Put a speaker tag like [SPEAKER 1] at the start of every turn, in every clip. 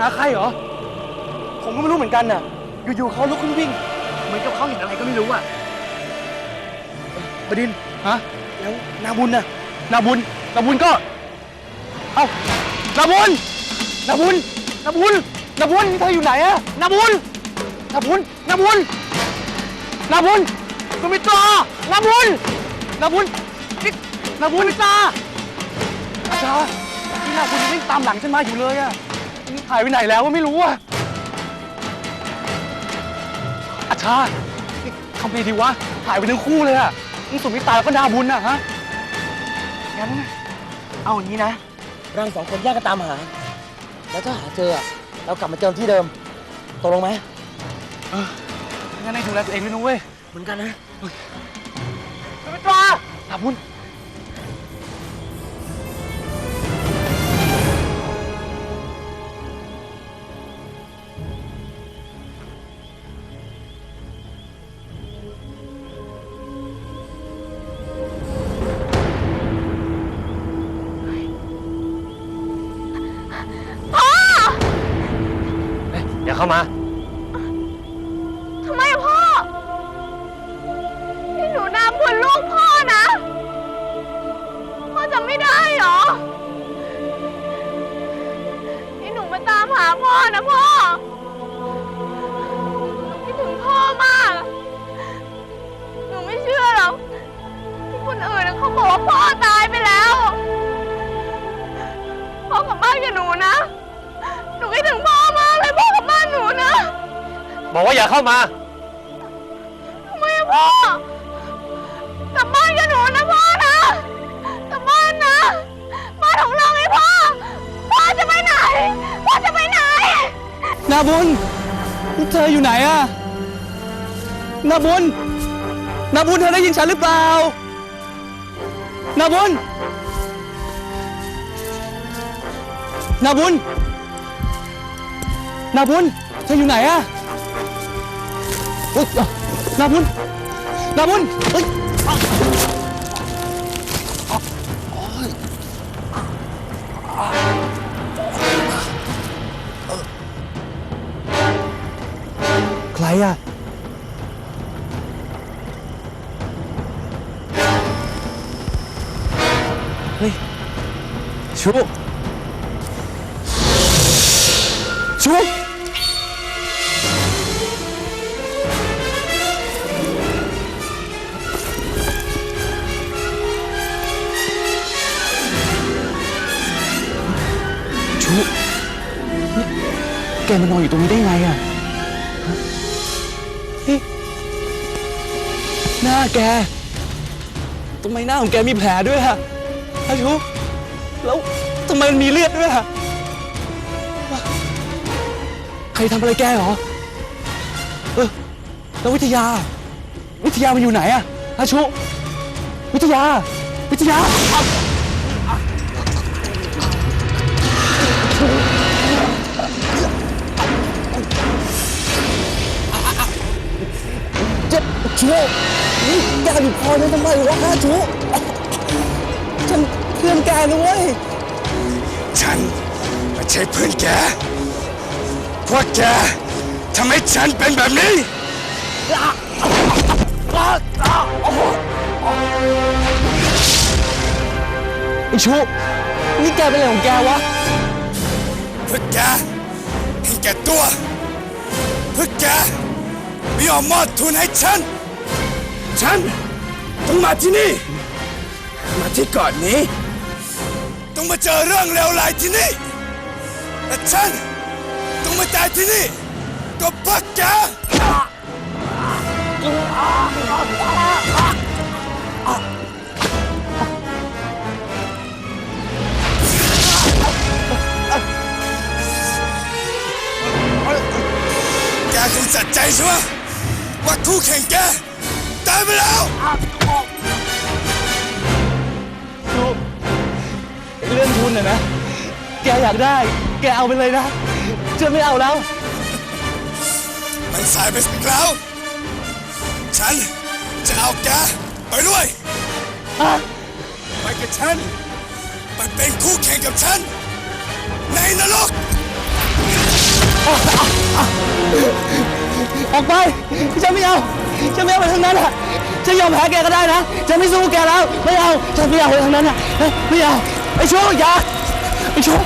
[SPEAKER 1] หาใครเหรอ ผมก็ไม่รู้เหมือนกันน่ะ อยู่ๆเขาลุกขึ้นวิ่ง เหมือนกับเขาเห็นอะไรก็ไม่รู้อะบดินทร์ฮะ แล้วนาบุญน่ะ นาบุญ นาบุญก็ เอ้า นาบุญ นาบุญ นาบุญ นาบุญนี่เธออยู่ไหนอะนาบุญ นาบุญ นาบุญ นาบุญสุมิตรานาบุญ นาบุญนี่นาบุญมิตราอาชาที่นาบุญยังวิ่งตามหลังฉันมาอยู่เลยอะนี่ หายไปไหนแล้วก็ไม่รู้อะอาชานี่ทำไงดีวะ หายไปทั้งคู่เลยอะนี่สุมิตราแล้วก็นาบุญอะฮะ งั้น เอาอย่างนี้นะ
[SPEAKER 2] เราสองคนแยกกันตามหา แล้วถ้าหาเจออะเรากลับมาเจอที่เดิมตกลงไหม
[SPEAKER 1] เอองั้นให้ดูแลตัวเองด้วยนะเว้ย
[SPEAKER 2] เหมือนกันนะ
[SPEAKER 1] สุมิตรานาบุญ
[SPEAKER 3] พ่อตายไปแล้ว พ่อกลับบ้านกับหนูนะ หนูคิดถึงพ่อมากเลยพ่อกลับบ้านหนูนะ
[SPEAKER 1] บอกว่าอย่าเข้ามา
[SPEAKER 3] ทำไมอะพ่อกลับบ้านกับหนูนะพ่อนะกลับบ้านนะบ้านของเราไงพ่อ พ่อจะไปไหน พ่อจะไปไหน
[SPEAKER 1] นาบุญเธออยู่ไหนอะนาบุญนาบุญเธอได้ยินฉันหรือเปล่า นาบุญ นาบุญ นาบุญ เธออยู่ไหนอะเฮ้ยนาบุญ นาบุญเฮ้ยใครอะ เฮ้ยชูชูชูแกมานอนอยู่ตรงนี้ได้ไงอะฮะนี่หน้าแกทำไมหน้าของแกมีแผลด้วยอะ ฮะชูแล้วทำไมมันมีเลือดด้วยอะใครทำอะไรแกเหรอ เออ แล้ววิทยา วิทยามันอยู่ไหนอะฮะชูวิทยา วิทยา
[SPEAKER 2] เจ็บชูนี่แกบีบคอฉันทำไมวะฮะชู เพื่อนแกนะเว้ย
[SPEAKER 4] ฉันไม่ใช่เพื่อนแก พวกแกทำให้ฉันเป็นแบบนี้
[SPEAKER 1] ไอชูนี่แกเป็นอะไรของแกวะ
[SPEAKER 4] พวกแกเห็นแก่ตัวพวกแกไม่ยอมมอบทุนให้ฉัน ฉันต้องมาที่นี่ มาที่เกาะนี้ ต้องมาเจอเรื่องเลวร้ายที่นี่และฉันต้องมาตายที่นี่ก็เพราะแกแกคงสัใจใช่ไหมว่าคู่แข่งแกตายไปแล้ว
[SPEAKER 1] เรื่องทุนน่ะนะ แกอยากได้ แกเอาไปเลยนะฉันไม่เอาแล้ว
[SPEAKER 4] มันสายไปสักแล้ว ฉันจะเอาแกไปด้วย
[SPEAKER 2] ฮะ
[SPEAKER 4] ไปกับฉัน ไปเป็นคู่แข่งกับฉัน ในนรก
[SPEAKER 2] ออกไป ฉันไม่เอา ฉันไม่เอาไปทางนั้นอะ ฉันยอมแพ้แกก็ได้นะ ฉันไม่สู้แกแล้ว ไม่เอา ฉันไม่เอาไปทางนั้นอะไม่เอา ไอ้โชคอย่าไอ้โชค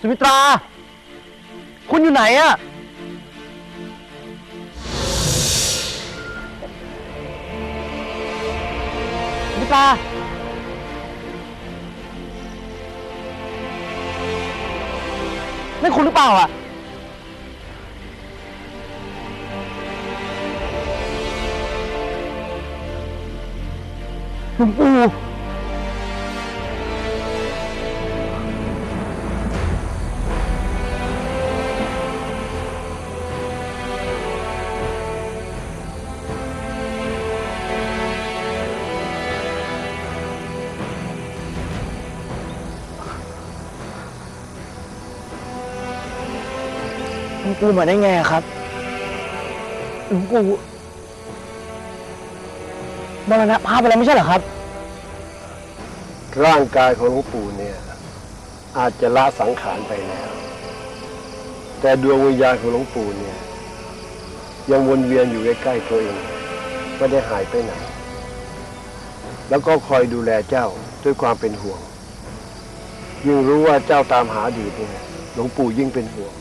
[SPEAKER 2] สุมิตรา คุณอยู่ไหนอะสุมิตรา นั่นคุณหรือเปล่าอะ หลวงปู่หลวงปู่มาได้ไงอะครับ หลวงปู่ มรณภาพไปแล้วไม่ใช่เหรอครับ
[SPEAKER 5] ร่างกายของหลวงปู่เนี่ย อาจจะละสังขารไปแล้ว แต่ดวงวิญญาณของหลวงปู่เนี่ย ยังวนเวียนอยู่ใกล้ๆตัวเองไม่ได้หายไปไหน แล้วก็คอยดูแลเจ้าด้วยความเป็นห่วง ยิ่งรู้ว่าเจ้าตามหาอดีตเนี่ยหลวงปู่ยิ่งเป็นห่วง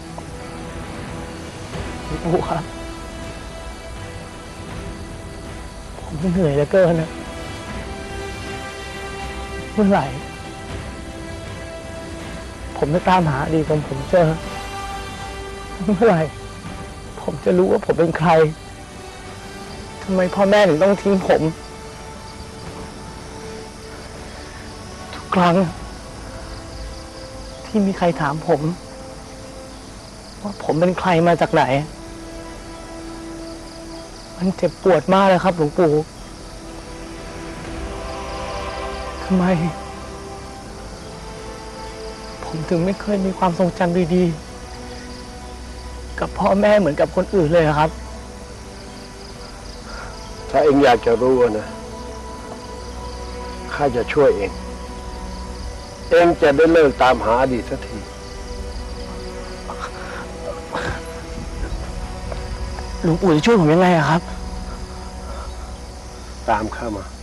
[SPEAKER 2] หลวงปู่ครับ ผมเหนื่อยเหลือเกินนะเมื่อไหร่ ผมจะตามหาดีตของผมเจอ เมื่อไหร่ ผมจะรู้ว่าผมเป็นใครทำไมพ่อแม่ถึงต้องทิ้งผม ทุกครั้ง ที่มีใครถามผม ว่าผมเป็นใครมาจากไหน มันเจ็บปวดมากเลยครับ หลวงปู่ทำไม ผมถึงไม่เคยมีความทรงจำดีๆ กับพ่อแม่เหมือนกับคนอื่นเลยครับ
[SPEAKER 5] ถ้าเองอยากจะรู้นะข้าจะช่วยเอง เองจะได้เลิกตามหาอดีตสักที
[SPEAKER 2] หลวงปู่จะช่วยผมยังไงอะครับ
[SPEAKER 5] ตามข้ามา
[SPEAKER 3] มา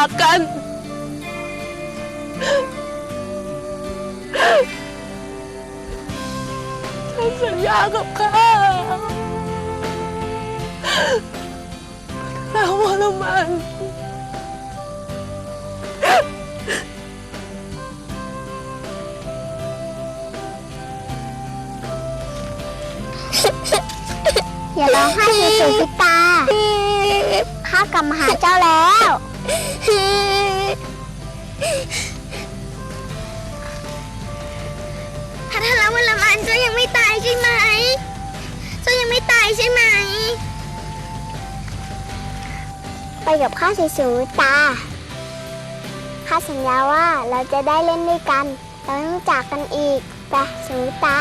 [SPEAKER 3] จากกันท่านสัญญากับข้าแล้ววรมัน
[SPEAKER 6] อย่าร้องไห้สิสุพิตาข้ากลับมาหาเจ้าแล้ว พัทรวรมันเจ้ายังไม่ตายใช่ไหม เจ้ายังไม่ตายใช่ไหม ไปกับข้าสิสุตา ข้าสัญญาว่าเราจะได้เล่นด้วยกัน เราต้องจากกันอีกไปสุตา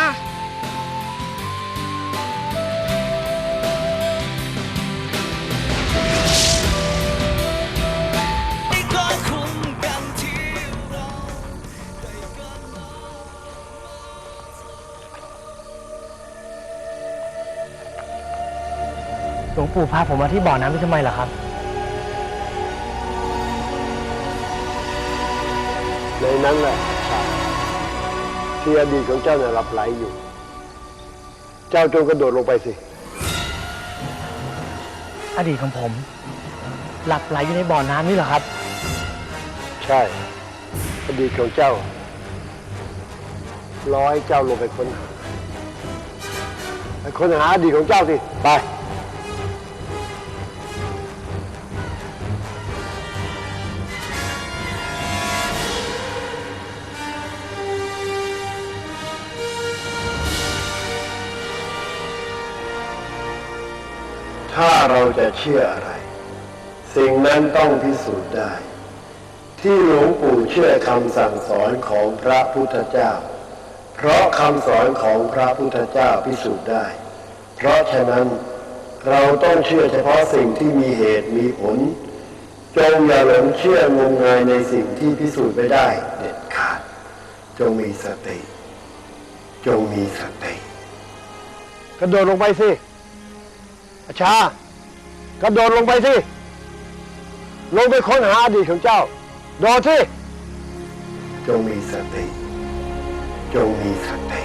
[SPEAKER 2] ลวงปู่พาผมมาที่บ่อน้ำนี่ทำไมล่ะครับ
[SPEAKER 5] ในนั้นแหละชาที่อดีตของเจ้าเนี่ยหลับไหลอยู่ เจ้าจงกระโดดลงไปสิ
[SPEAKER 2] อดีตของผม หลับไหลอยู่ในบ่อน้ำนี่เหรอครับ
[SPEAKER 5] ใช่ อดีตของเจ้า ร้อยเจ้าลงไปค้นหาไปค้นหาอดีตของเจ้าสิ ไป เชื่ออะไร สิ่งนั้นต้องพิสูจน์ได้ ที่หลวงปู่เชื่อคำสั่งสอนของพระพุทธเจ้า เพราะคำสอนของพระพุทธเจ้าพิสูจน์ได้ เพราะฉะนั้นเราต้องเชื่อเฉพาะสิ่งที่มีเหตุมีผล จงอย่าหลงเชื่องมงายในสิ่งที่พิสูจน์ไม่ได้เด็ดขาด จงมีสติ จงมีสติกระโดดลงไปสิอาชา กระโดดลงไปสิลงไปค้นหาอดีตของเจ้า โดดสิจงมีสติ จงมีสติ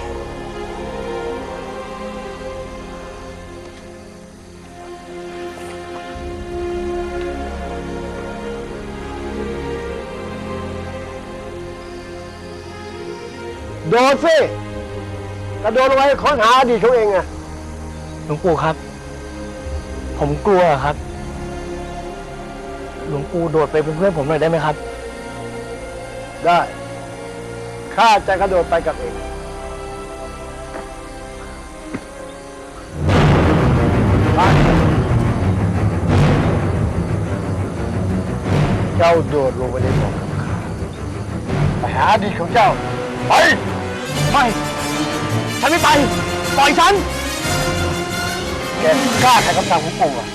[SPEAKER 5] โดดสิกระโดดลงไปค้นหาอดีตเขาเองไง
[SPEAKER 2] หลวงปู่ครับ ผมกลัวครับ หลวงปู่โดดไปเป็นเพื่อนผมหน่อยได้ไหมครับ
[SPEAKER 5] ได้ ข้าจะกระโดดไปกับเอง ไป เจ้าโดดลงไปในบ่อกับข้าไปหาอดีตของเจ้า ไป
[SPEAKER 2] ไม่ ฉันไม่ไป ปล่อยฉัน
[SPEAKER 5] แกกล้าขัดคำสั่งของปู่อะ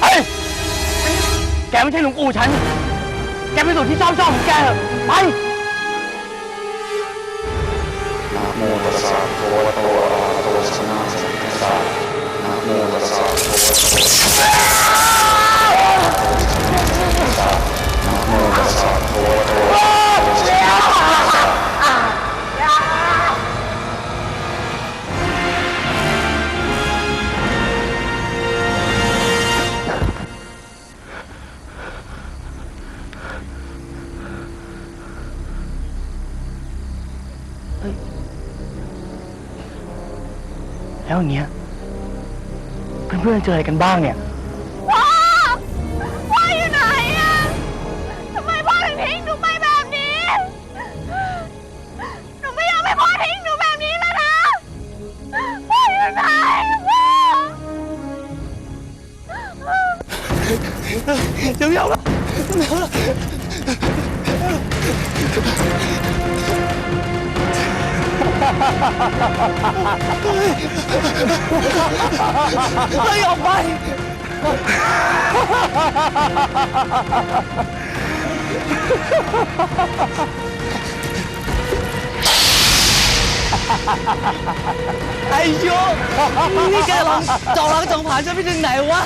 [SPEAKER 5] ไป
[SPEAKER 2] แกไม่ใช่หลวงปู่ฉัน แกเป็นส่วนที่ชอบชอบของแกเถอะไป
[SPEAKER 7] นะโมตัสสะภะคะวะโตอะระหะโตสัมมาสัมพุทธัสสะนะโมตัสสะภะคะวะโตอะระหะโตสัมมาสัมพุทธัสสะนะโมตัสสะภะคะวะโตอะระหะโต
[SPEAKER 2] แล้วอย่างเงี้ยเพื่อนๆเจออะไรกันบ้างเนี่ย
[SPEAKER 3] พ่อพ่ออยู่ไหนอะทำไมพ่อถึงทิ้งหนูไปแบบนี้ หนูไม่ยอมให้พ่อทิ้งหนูแบบนี้เลยนะ พ่ออยู่ไหนพ่อ
[SPEAKER 2] เดี๋ยวเดี๋ยว เฮ้ยออกไป ไอ้โยนี่แกลองจองล้างจองผ่านฉันไปถึงไหนวะ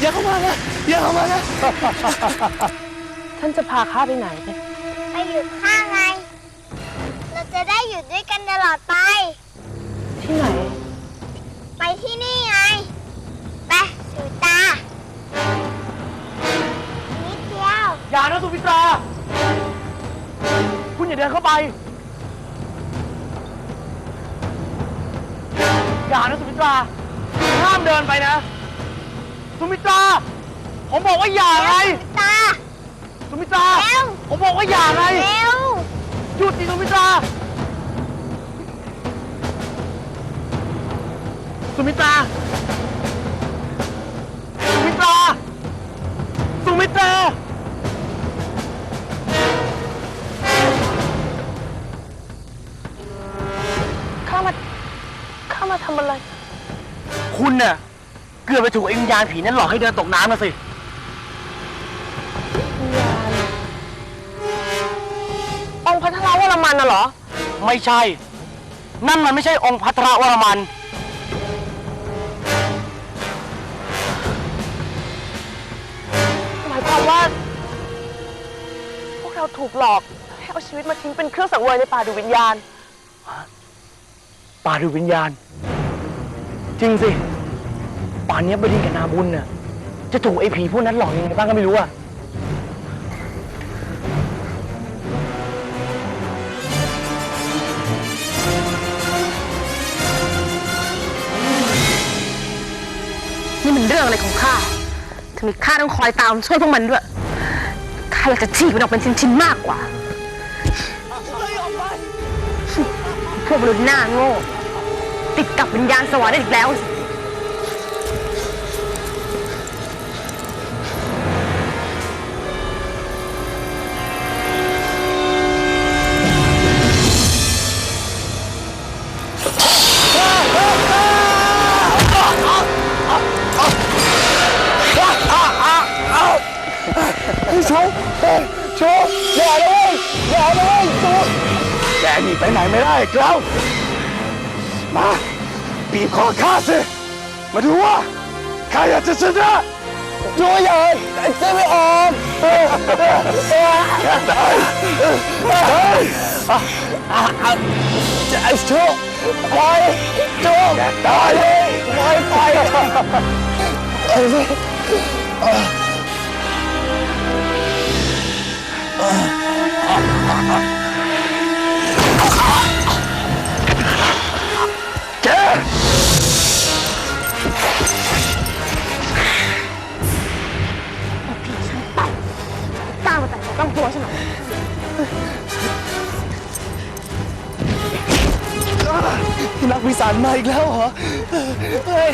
[SPEAKER 2] อย่าเข้ามานะ อย่าเข้ามานะ
[SPEAKER 3] ท่านจะพาข้าไปไหน
[SPEAKER 6] ด้วยกันตลอดไป
[SPEAKER 3] ที่ไหน
[SPEAKER 6] ไปที่นี่ไง ไปสุตา นิดเดียว
[SPEAKER 2] อย่านะสุพิตรา คุณอย่าเดินเข้าไป อย่านะสุพิตรา ห้ามเดินไปนะ สุมิตรา ผมบอกว่าอย่าไง
[SPEAKER 6] สุตา
[SPEAKER 2] สุมิตรา
[SPEAKER 6] เร็ว
[SPEAKER 2] ผมบอกว่าอย่าไง
[SPEAKER 6] เร็ว
[SPEAKER 2] หยุดดิสุมิตรา สุมิตรา สุมิตรา สุมิตรา
[SPEAKER 3] ข้ามาข้ามาทำอะไร
[SPEAKER 2] คุณน่ะเกือบไปถูกไอ้วิญญาณผีนั้นหลอกให้เดินตกน้ำมาสิ
[SPEAKER 3] องค์พัทรวรมันน่ะเหรอ
[SPEAKER 2] ไม่ใช่ นั่นมันไม่ใช่องค์พัทรวรมัน
[SPEAKER 3] ความว่า พวกเราถูกหลอกให้เอาชีวิตมาทิ้งเป็นเครื่องสังเวยในป่าดูวิญญาณ
[SPEAKER 2] ป่าดูวิญญาณ จริงสิ ป่านนี้บดินกับนาบุญน่ะจะถูกไอ้ผีพวกนั้นหลอกยังไงบ้างก็ไม่รู้อะนี่มันเรื่
[SPEAKER 3] องอะไรของข้า ถึงมีข้าต้องคอยตามช่วยพวกมันด้วยข้าอยากจะฉีกมันออกเป็นชิ้นๆมากกว่าพวกมนุษย์หน้าโง่ ติดกับวิญญาณสวรรค์ได้อีกแล้วสิ
[SPEAKER 4] แกหนีไปไหนไม่ได้เกลามาบีบคอข้าสิมาดูว่าข้าอยากจะชนะ
[SPEAKER 2] ช่วยใหญ่ไอ้เจ๊ไม่ออก
[SPEAKER 4] แค่ไหนเฮ้ย
[SPEAKER 2] ไอ้ชูปล่อยชู
[SPEAKER 4] แกตายเลย
[SPEAKER 2] ปล่อยปล่อยไอ้
[SPEAKER 3] ตามมาแต่ต้องตัวฉันหรอ
[SPEAKER 2] นักวิสานมาอีกแล้วเหรอ เฮ้ย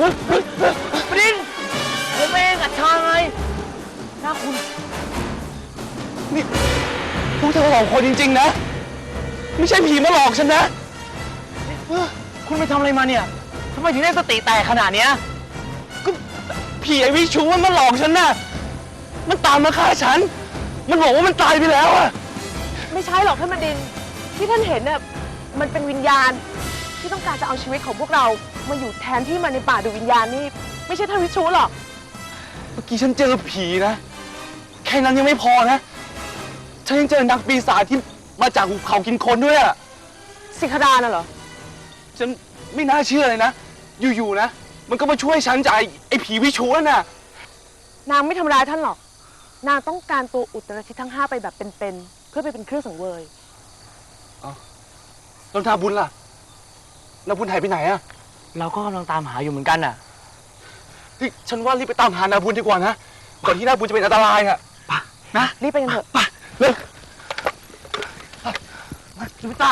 [SPEAKER 1] ไม่ดินผมเองกับชายหน้าคุณ นี่พวกเธอหลอกคนจริง ๆ นะ ไม่ใช่ผีมาหลอกฉันนะเออคุณไปทำอะไรมาเนี่ยทำไมถึงได้สติแตกขนาดเนี้ยก็ผีไอวิชูมันมาหลอกฉันน่ะ มันตามมาฆ่าฉัน มันบอกว่ามันตายไปแล้วอะ
[SPEAKER 3] ไม่ใช่หรอกท่านบดินทร์ที่ท่านเห็นเนี่ยมันเป็นวิญญาณที่ต้องการจะเอาชีวิตของพวกเรามาอยู่แทนที่มันในป่าดูวิญญาณนี่ ไม่ใช่ท่านวิชูหรอก
[SPEAKER 1] เมื่อกี้ฉันเจอผีนะ แค่นั้นยังไม่พอนะ ฉันยังเจอนักปีศาจที่มาจากหุบเขากินคนด้วยอะ
[SPEAKER 3] สิคดาน่ะเหรอ
[SPEAKER 1] ฉันไม่น่าเชื่อเลยนะ อยู่ๆนะ มันก็มาช่วยฉันจากไอ้ไอ้ผีวิชูนั่นน่ะ
[SPEAKER 3] นางไม่ทำร้ายท่านหรอก นางต้องการตัวอุตรทิศทั้งห้าไปแบบเป็นๆ เพื่อไปเป็นเครื่องสังเวย
[SPEAKER 1] แล้วนาบุญล่ะนาบุญหายไปไหนอะ
[SPEAKER 8] เราก็กำลังตามหาอยู่เหมือนกันน่ะ
[SPEAKER 1] เฮ้ยฉันว่ารีบไปตามหานาบุญดีกว่านะ ก่อนที่นาบุญจะเป็นอันตรายอะนะ
[SPEAKER 3] รีบไปกันเถอะ
[SPEAKER 1] ไปเร็วมาลูกตา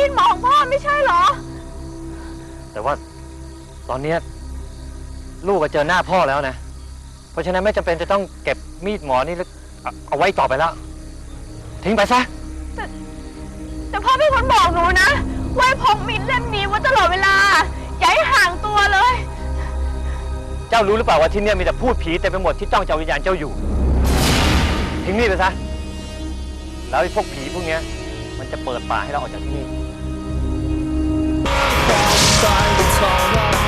[SPEAKER 3] มีดหมอของพ่อไม่
[SPEAKER 8] ใช่
[SPEAKER 3] เหรอ
[SPEAKER 8] แต่ว่าตอนเนี้ยลูกก็เจอหน้าพ่อแล้วนะ เพราะฉะนั้นไม่จำเป็นจะต้องเก็บมีดหมอนี่แล้วเอาเอาไว้ต่อไปแล้ว ทิ้งไปซะ
[SPEAKER 3] แต่พ่อเป็นคนบอกหนูนะว่าให้พกมีดเล่มนี้ไว้ตลอดเวลา อย่าให้ห่างตัวเลย
[SPEAKER 8] เจ้ารู้หรือเปล่าว่าที่เนี่ยมีแต่พูดผีเต็มไปหมดที่จ้องจะเอาวิญญาณเจ้าอยู่ ทิ้งมีดไปซะ แล้วไอ้พวกผีพวกเนี้ย มันจะเปิดป่าให้เราออกจากที่นี่
[SPEAKER 2] silence all around.